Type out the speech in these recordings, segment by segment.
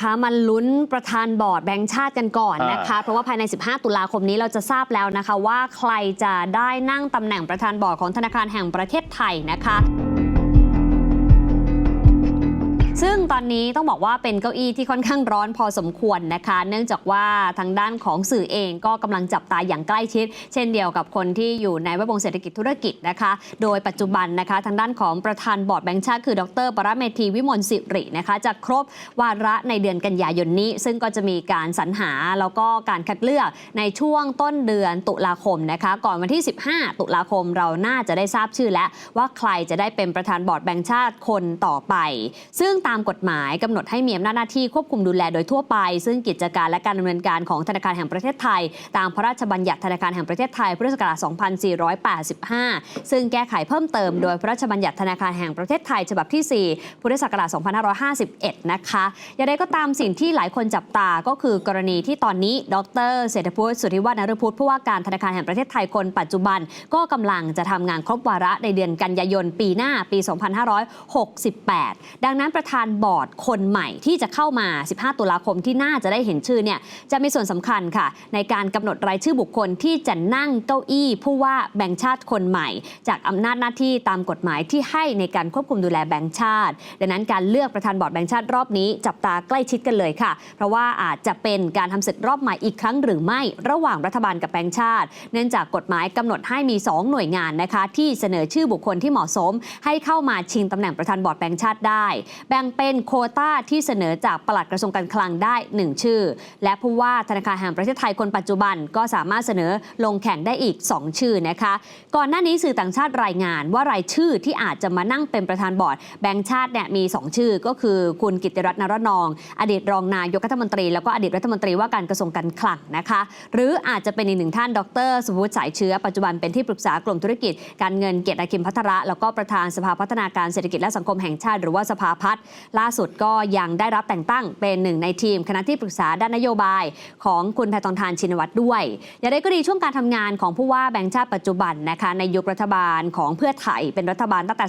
คะมันลุ้นประธานบอร์ดแบงค์ชาติกันก่อนนะคะ เพราะว่าภายใน 15 ตุลาคมนี้เราจะทราบแล้วนะคะ ว่าใครจะได้นั่งตำแหน่งประธานบอร์ดของธนาคารแห่งประเทศไทยนะคะ ซึ่งตอนนี้ต้องบอกว่าเป็นเก้าอี้ที่ค่อนข้างร้อนพอสมควรนะคะ เนื่องจากว่าทางด้านของสื่อเองก็กำลังจับตาอย่างใกล้ชิด เช่นเดียวกับคนที่อยู่ในแวดวงเศรษฐกิจธุรกิจนะคะ โดยปัจจุบันนะคะทางด้านของประธานบอร์ดแบงค์ชาติคือ ดร ปรเมธีวิมลสิรินะคะจะครบวาระในเดือนกันยายนนี้ ซึ่งก็จะมีการสรรหาแล้วก็การคัดเลือกในช่วงต้นเดือนตุลาคมนะคะ ก่อนวันที่ 15 ตุลาคมเราน่าจะได้ทราบชื่อแล้วว่าใครจะได้เป็นประธานบอร์ดแบงค์ชาติคนต่อไป ซึ่งตามกฎหมายกำหนดให้มีอำนาจหน้าที่ควบคุมดูแลโดยทั่วไป ซึ่งกิจการและการดำเนินการของธนาคารแห่งประเทศไทย ตามพระราชบัญญัติธนาคารแห่งประเทศไทยพุทธศักราช 2485 ซึ่งแก้ไขเพิ่มเติมโดยพระราชบัญญัติธนาคารแห่งประเทศไทยฉบับที่ 4 พุทธศักราช 2551 นะคะ อย่างไรก็ตามสิ่งที่หลายคนจับตาก็คือกรณีที่ตอนนี้ ดรเศรษฐพุทธสุทธิวัฒนรพุทธผู้ว่าการธนาคารแห่งประเทศไทยคนปัจจุบัน ก็กำลังจะทำงานครบวาระในเดือนกันยายนปีหน้าปี 2568 ดังนั้นประธานาน บอร์ดคนใหม่ที่จะเข้ามา 15 ตุลาคมที่น่าจะได้เห็นชื่อเนี่ยจะมีส่วนสำคัญค่ะ ในการกำหนดรายชื่อบุคคลที่จะนั่งเก้าอี้ ผู้ว่าแบงค์ชาติคนใหม่ จากอำนาจหน้าที่ตามกฎหมายที่ให้ในการควบคุมดูแลแบงค์ชาติ ดังนั้นการเลือกประธานบอร์ดแบงค์ชาติรอบนี้จับตาใกล้ชิดกันเลยค่ะ เพราะว่าอาจจะเป็นการทำศึกรอบใหม่อีกครั้งหรือไม่ระหว่างรัฐบาลกับแบงค์ชาติ เนื่องจากกฎหมายกำหนดให้มี 2 หน่วยงานนะคะที่เสนอชื่อบุคคลที่เหมาะสม ให้เข้ามาชิงตำแหน่งประธานบอร์ดแบงค์ชาติได้แบ่งเป็นโคต้าที่เสนอจากปลัดกระทรวงการคลังได้ 1 ชื่อ และผู้ว่าธนาคารแห่งประเทศไทยคนปัจจุบันก็สามารถเสนอลงแข่งได้อีก 2 ชื่อนะคะ ก่อนหน้านี้สื่อต่างชาติรายงานว่ารายชื่อที่อาจจะมานั่งเป็นประธานบอร์ดแบงค์ชาติเนี่ยมี 2 ชื่อ ก็คือคุณกิติรัตน์นรนอง อดีตรองนายกรัฐมนตรี แล้วก็อดีตรัฐมนตรีว่าการกระทรวงการคลังนะคะ หรืออาจจะเป็นอีกหนึ่งท่านดรสุวุฒิสายเชื้อปัจจุบันเป็นที่ปรึกษากลุ่มธุรกิจ การเงินเกียรติคิมพัทระแล้วก็ประธานสภาพัฒนาการเศรษฐกิจและสังคมแห่งชาติ หรือว่าสภาพัฒน์ล่าสุดก็ยังได้รับแต่งตั้งเป็นหนึ่งในทีม คณะที่ปรึกษาด้านนโยบายของคุณแพทองทานชินวัตรด้วยอย่างไรก็ดีช่วงการทำงานของผู้ว่าแบงค์ชาติปัจจุบันนะคะในยุครัฐบาลของเพื่อไทยเป็นรัฐบาลตั้งแต่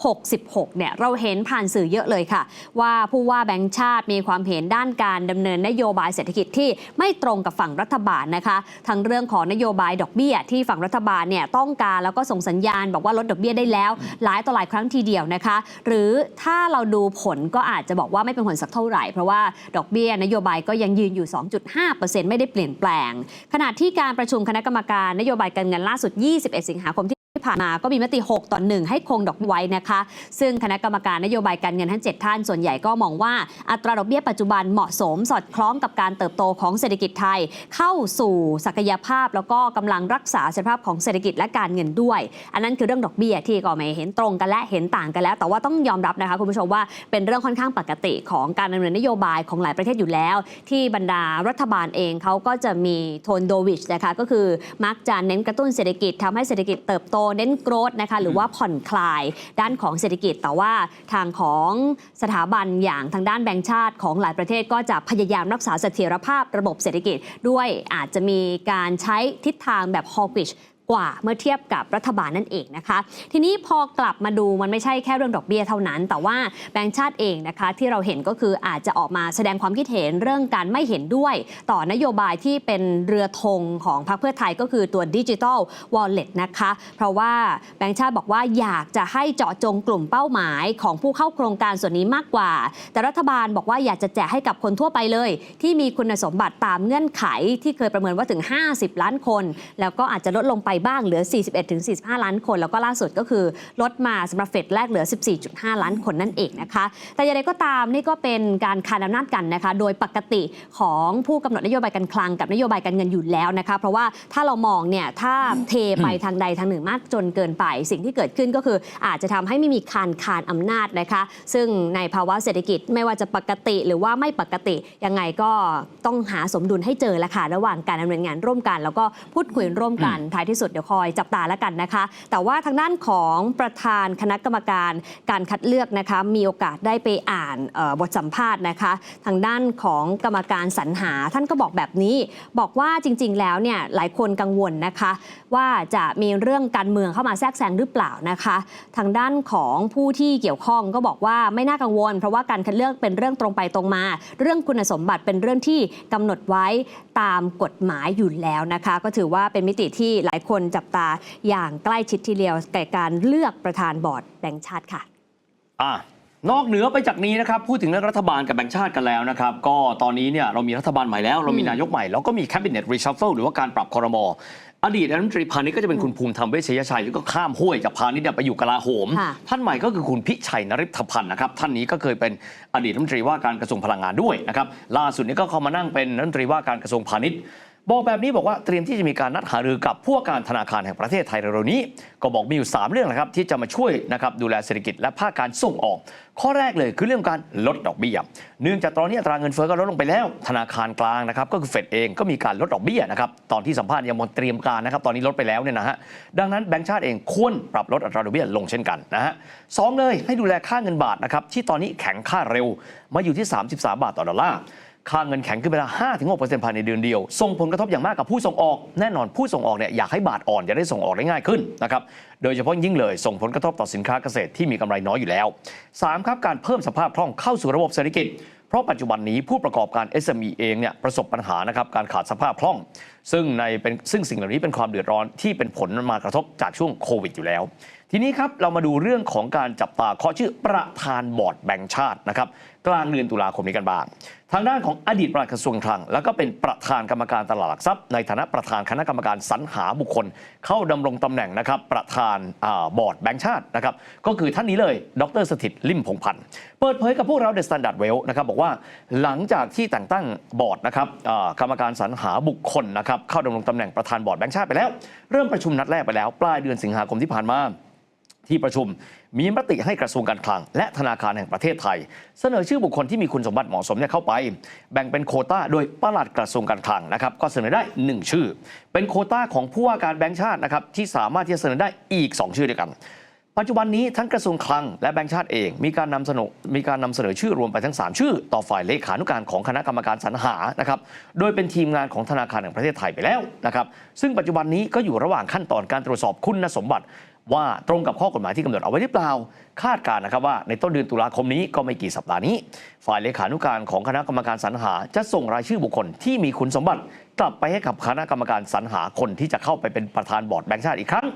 2566 เนี่ยเราเห็นผ่านสื่อเยอะเลยค่ะ ว่าผู้ว่าแบงค์ชาติมีความเห็นด้านการดำเนินนโยบายเศรษฐกิจที่ไม่ตรงกับฝั่งรัฐบาลนะคะทั้งเรื่องของนโยบายดอกเบี้ย ที่ฝั่งรัฐบาลเนี่ยต้องการแล้วก็ส่งสัญญาณ บอกว่าลดดอกเบี้ยได้แล้ว หลายต่อหลายครั้งทีเดียวนะคะ หรือถ้าเราดูผลก็อาจจะบอกว่าไม่เป็นผลสักเท่าไหร่ เพราะว่าดอกเบี้ยนโยบายก็ยังยืนอยู่ 2.5%ไม่ได้เปลี่ยนแปลง ขณะที่การประชุมคณะกรรมการนโยบายการเงินล่าสุด 21 สิงหาคมที่ที่ ผ่านมาก็มีมติ 6 ต่อ 1 ให้คงดอกเบี้ยไว้นะคะ ซึ่งคณะกรรมการนโยบายการเงินทั้ง 7 ท่านส่วนใหญ่ก็มองว่าอัตราดอกเบี้ยปัจจุบันเหมาะสมสอดคล้องกับการเติบโตของเศรษฐกิจไทย เข้าสู่ศักยภาพ แล้วก็กำลังรักษาเสถียรภาพของเศรษฐกิจและการเงินด้วย อันนั้นคือเรื่องดอกเบี้ยที่ก็ไม่เห็นตรงกันและเห็นต่างกันแล้ว แต่ว่าต้องยอมรับนะคะคุณผู้ชมว่าเป็นเรื่องค่อนข้างปกติของการดำเนินนโยบายของหลายประเทศอยู่แล้ว ที่บรรดารัฐบาลเองเขาก็จะมีโทนโดวิชนะคะก็คือมักจะเน้นกระตุ้นเศรษฐกิจทำให้เศรษฐกิจเติบโตเน้นโกรธนะคะหรือว่าผ่อนคลายด้านของเศรษฐกิจ แต่ว่าทางของสถาบันอย่างทางด้านแบงก์ชาติของหลายประเทศก็จะพยายามรักษาเสถียรภาพระบบเศรษฐกิจ ด้วยอาจจะมีการใช้ทิศทางแบบฮอ w กว่าเมื่อเทียบกับรัฐบาลนั่นเองนะคะ ทีนี้พอกลับมาดูมันไม่ใช่แค่เรื่องดอกเบี้ยเท่านั้น แต่ว่าแบงก์ชาติเองนะคะที่เราเห็นก็คืออาจจะออกมาแสดงความคิดเห็นเรื่องการไม่เห็นด้วย ต่อนโยบายที่เป็นเรือธงของพรรคเพื่อไทยก็คือตัวดิจิ t a ลวอลเล็ตนะคะ เพราะว่าแบงก์ชาติบอกว่าอยากจะให้เจาะจงกลุ่มเป้าหมายของผู้เข้าโครงการส่วนนี้มากกว่า แต่รัฐบาลบอกว่าอยากจะแจกให้กับคนทั่วไปเลย ที่มีคุณสมบัติตามเงื่อนไขที่เคยประเมินว่าถึง 50 ล้านคน แล้วก็อาจจะลดลงไปบ้างเหลือ 41-45 ล้านคน แล้วก็ล่าสุดก็คือลดมาสำหรับเฟดแรกเหลือ 14.5 ล้านคนนั่นเองนะคะ แต่อย่างไรก็ตามนี่ก็เป็นการคานอำนาจกันนะคะ โดยปกติของผู้กำหนดนโยบายการคลังกับนโยบายการเงินอยู่แล้วนะคะ เพราะว่าถ้าเรามองเนี่ยถ้าเทไปทางใดทางหนึ่งมากจนเกินไป สิ่งที่เกิดขึ้นก็คืออาจจะทำให้ไม่มีคานคานอำนาจนะคะ ซึ่งในภาวะเศรษฐกิจไม่ว่าจะปกติหรือว่าไม่ปกติยังไงก็ต้องหาสมดุลให้เจอละค่ะระหว่างการดำเนินงานร่วมกัน แล้วก็พูดคุยร่วมกันท้ายที่สุดสุดเดี๋ยวคอยจับตาแล้วกันนะคะ แต่ว่าทางด้านของประธานคณะกรรมการการคัดเลือกนะคะมีโอกาสได้ไปอ่านบทสัมภาษณ์นะคะ ทางด้านของกรรมการสรรหาท่านก็บอกแบบนี้ บอกว่าจริง ๆ แล้วเนี่ยหลายคนกังวลนะคะ ว่าจะมีเรื่องการเมืองเข้ามาแทรกแซงหรือเปล่านะคะ ทางด้านของผู้ที่เกี่ยวข้องก็บอกว่าไม่น่ากังวล เพราะว่าการคัดเลือกเป็นเรื่องตรงไปตรงมา เรื่องคุณสมบัติเป็นเรื่องที่กำหนดไว้ตามกฎหมายอยู่แล้วนะคะ ก็ถือว่าเป็นมิติที่หลายคนจับตาอย่างใกล้ชิดทีเดียวแก่การเลือกประธานบอร์ดแบงก์ชาติค่ะอะนอกเหนือไปจากนี้นะครับพูดถึงเรื่องรัฐบาลกับแบงค์ชาติกันแล้วนะครับ ก็ตอนนี้เนี่ยเรามีรัฐบาลใหม่แล้ว เรามีอืมนายกใหม่แล้วก็มี cabinet reshuffle หรือว่าการปรับคอรมออดีตรัฐมนตรีพาณิชย์ก็จะเป็นคุณภูมิธรรมเวชยชัยแล้วก็ข้ามห้วยจากพาณิชย์เนี่ยไปอยู่กลาโหมค่ะท่านใหม่ก็คือคุณพิชัยนริพพันธ์นะครับท่านนี้ก็เคยเป็นอดีตรัฐมนตรีว่าการกระทรวงพลังงานด้วยนะครับล่าสุดนี้ก็เข้ามานั่งเป็นรัฐมนตรีว่าการกระทรวงพาณิชย์ บอกแบบนี้บอกว่าเตรียมที่จะมีการนัดหารือกับผู้ว่าการธนาคารแห่งประเทศไทยเร็วๆนี้ ก็บอกมีอยู่ 3 เรื่องนะครับที่จะมาช่วยนะครับดูแลเศรษฐกิจและภาคการส่งออก ข้อแรกเลยคือเรื่องการลดดอกเบี้ย เนื่องจากตอนนี้อัตราเงินเฟ้อก็ลดลงไปแล้ว ธนาคารกลางนะครับก็คือเฟดเองก็มีการลดดอกเบี้ยนะครับตอนที่สัมภาษณ์ยังมนเตรียมการนะครับตอนนี้ลดไปแล้วเนี่ยนะฮะดังนั้นแบงก์ชาติเองควรปรับลดอัตราดอกเบี้ยลงเช่นกันนะฮะสองเลยให้ดูแลค่าเงินบาทนะครับที่ตอนนี้แข็งค่าเร็วมาอยู่ที่ 33 บาทต่อดอลลาร์ ค่าเงินแข็งขึ้นไปละ5-6%ภายในเดือนเดียว ส่งผลกระทบอย่างมากกับผู้ส่งออก แน่นอนผู้ส่งออกเนี่ยอยากให้บาทอ่อนจะได้ส่งออกได้ง่ายขึ้นนะครับ โดยเฉพาะยิ่งเลยส่งผลกระทบต่อสินค้าเกษตรที่มีกำไรน้อยอยู่แล้ว 3. ครับการเพิ่มสภาพคล่องเข้าสู่ระบบเศรษฐกิจ เพราะปัจจุบันนี้ผู้ประกอบการ SME เองเนี่ยประสบปัญหานะครับการขาดสภาพคล่อง ซึ่งในเป็นซึ่งสิ่งเหล่านี้เป็นความเดือดร้อนที่เป็นผลมากระทบจากช่วงโควิดอยู่แล้ว ทีนี้ครับเรามาดูเรื่องของการจับตาเคาะชื่อประธานบอร์ดแบงก์ชาตินะครับกลางเดือนตุลาคมนี้กันบ้าง ทางด้านของอดีตปลัดกระทรวงคลัง แล้วก็เป็นประธานกรรมการตลาดหลักทรัพย์ ในฐานะประธานคณะกรรมการสรรหาบุคคล เข้าดำรงตำแหน่งนะครับประธานาบอร์ดแบงก์ชาตินะครับก็คือท่านนี้เลย ดรสถิตลิมพงพันธ์เปิดเผยกับพวกเราเดอะสแตนดาร์ดเวลนะครับบอกว่าหลังจากที่แต่งตั้งบอร์ดนะครับกรรมการสรรหาบุคคลนะครับเข้าดำรงตำแหน่งประธานบอร์ดแบงก์ชาติไปแล้ว เริ่มประชุมนัดแรกไปแล้ว ปลายเดือนสิงหาคมที่ผ่านมา ที่ประชุมมีมติให้กระทรวงการคลัง และธนาคารแห่งประเทศไทย เสนอชื่อบุคคลที่มีคุณสมบัติเหมาะสมเนี่ยเข้าไป แบ่งเป็นโคต้าโดยประหลัดกระทรวงการคลังนะครับก็เสนอได้ 1 ชื่อ เป็นโคต้าของผู้ว่าการแบงค์ชาตินะครับที่สามารถที่จะเสนอได้อีก 2 ชื่อด้วยกัน ปัจจุบันนี้ทั้งกระทรวงคลังและแบงก์ชาติเองมีการนำเสนอมีการนำเสนอชื่อรวมไปทั้ง 3 ชื่อ ต่อฝ่ายเลขานุการของคณะกรรมการสรรหานะครับโดยเป็นทีมงานของธนาคารแห่งประเทศไทยไปแล้วนะครับซึ่งปัจจุบันนี้ก็อยู่ระหว่างขั้นตอนการตรวจสอบคุณสมบัติ ว่าตรงกับข้อกฎหมายที่กำหนดเอาไว้หรือเปล่า คาดการนะครับว่าในต้นเดือนตุลาคมนี้ก็ไม่กี่สัปดาห์นี้ ฝ่ายเลขานุการของคณะกรรมการสรรหา จะส่งรายชื่อบุคคลที่มีคุณสมบัติ กลับไปให้กับคณะกรรมการสรรหาคนที่จะเข้าไปเป็นประธานบอร์ดแบงก์ชาติอีกครั้ง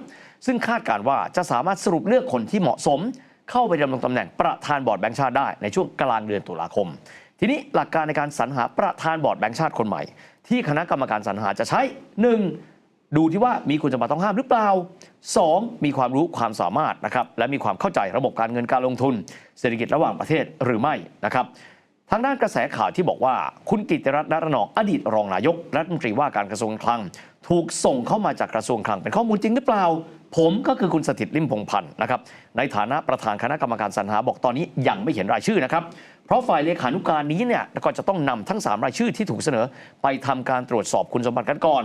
ซึ่งคาดการว่าจะสามารถสรุปเลือกคนที่เหมาะสม เข้าไปดำรงตำแหน่งประธานบอร์ดแบงก์ชาติได้ในช่วงกลางเดือนตุลาคม ทีนี้หลักการในการสรรหาประธานบอร์ดแบงก์ชาติคนใหม่ ที่คณะกรรมการสรรหาจะใช้ 1. ดูที่ว่ามีคุณสมบัติต้องห้ามหรือเปล่า 2. มีความรู้ความสามารถนะครับและมีความเข้าใจระบบการเงินการลงทุน เศรษฐกิจระหว่างประเทศหรือไม่นะครับทางด้านกระแสข่าวที่บอกว่า คุณกิติรัตน์นรนองอดีตรองนายกรัฐมนตรีว่าการกระทรวงคลัง ถูกส่งเข้ามาจากกระทรวงคลังเป็นข้อมูลจริงหรือเปล่า ผมก็คือคุณสถิตลิมพงพันธ์นะครับในฐานะประธานคณะกรรมการสรรหาบอกตอนนี้ยังไม่เห็นรายชื่อนะครับ เพราะฝ่ายเลขานุการนี้เนี่ยก็จะต้องนำทั้ง 3 รายชื่อที่ถูกเสนอ ไปทำการตรวจสอบคุณสมบัติกันก่อน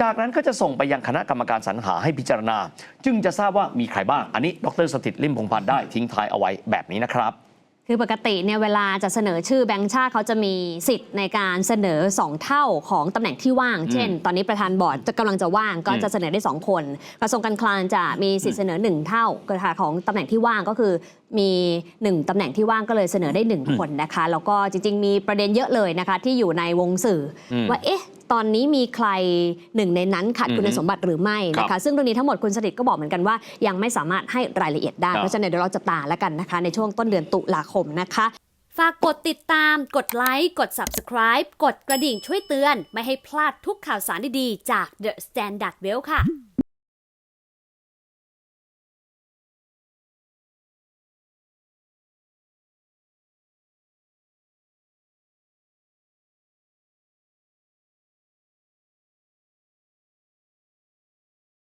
จากนั้นก็จะส่งไปยังคณะกรรมการสรรหาให้พิจารณา จึงจะทราบว่ามีใครบ้างอันนี้ ดรสถิตลิมพงพันธ์ได้ทิ้งท้ายเอาไว้แบบนี้นะครับ คือปกติเนี่ยเวลาจะเสนอชื่อแบงค์ชาติเขาจะมีสิทธิ์ในการเสนอ 2 เท่าของตำแหน่งที่ว่าง เช่น ตอนนี้ประธานบอร์ดจะกำลังจะว่างก็อืมจะเสนอได้ 2 คน กระทรวงการคลังจะมีสิทธิ์เสนอ 1 เท่าค่ะของตำแหน่งที่ว่างก็คือ มี1ตำแหน่งที่ว่างก็เลยเสนอได้1คนนะคะ แล้วก็จริง ๆ มีประเด็นเยอะเลยนะคะ ที่อยู่ในวงสื่ออมว่าเอ๊ะตอนนี้มีใครหนึ่งในนั้นขาดอืมคุณสมบัติหรือไม่นะครัคะบซึ่งตรงนี้ทั้งหมดคุณสถิตก็บอกเหมือนกันว่า ยังไม่สามารถให้รายละเอียดได้ครับเพราะฉะนั้นเดี๋ยวเราจะตามแล้วกันนะคะ ในช่วงต้นเดือนตุลาคมนะคะฝากกดติดตาม กดไลค์ กด Subscribe กดกระดิ่งช่วยเตือน ไม่ให้พลาดทุกข่าวสารดีๆ จาก The Standard Well ค่ะ